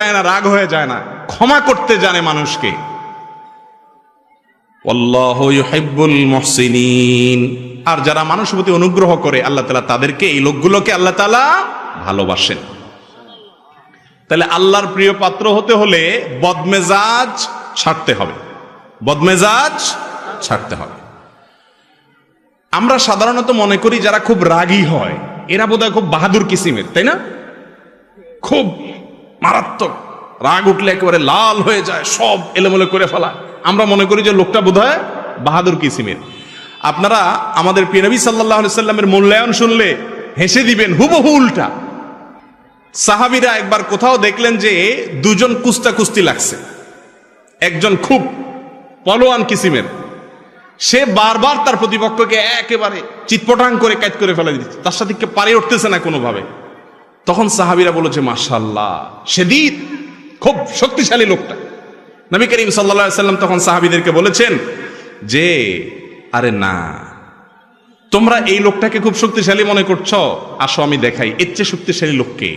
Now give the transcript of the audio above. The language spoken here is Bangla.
যায় না, রাগ হয়ে যায় না। ক্ষমা করতে জানে মানুষকে। আর যারা মানুষের প্রতি অনুগ্রহ করে, আল্লাহ তালা তাদেরকে, এই লোকগুলোকে আল্লাহ তালা ভালোবাসেন। তাহলে আল্লাহর প্রিয় পাত্র হতে হলে বদমেজাজ ছাড়তে হবে। বদমেজাজ ছাড়তে হবে। আমরা সাধারণত মনে করি যারা খুব রাগী হয়, এরা বোধহয় খুব বাহাদুর কিসিমের, তাই না? খুব মারাত্মক। রাগ উঠলে একেবারে লাল হয়ে যায়, সব এলোমেলো করে ফেলা আমরা মনে করি যে লোকটা বোধহয় বাহাদুর কিসিমের আপনারা আমাদের পিনবী সাল্লাহ সাল্লামের মূল্যায়ন শুনলে হেসে দিবেন, হুবহু উল্টা। সাহাবিরা একবার কোথাও দেখলেন যে দুজন কুস্তা কুস্তি লাগছে। একজন খুব পলোয়ান কিসিমের সে বারবার তার প্রতিপক্ষকে একেবারে চিৎপটাং করে কাজ করে ফেলে দিচ্ছে। তার সাথে পারে উঠতেছে না কোনোভাবে? তখন সাহাবিরা বলেছে মাশাল্লাহ সেদিন খুব শক্তিশালী লোকটা। নবী করিম সাল্লা সাল্লাম তখন সাহাবিদেরকে বলেছেন যে, আরে না, তোমরা এই লোকটাকে খুব শক্তিশালী মনে করছ, আসো আমি দেখাই, এর চেয়ে শক্তিশালী লোককে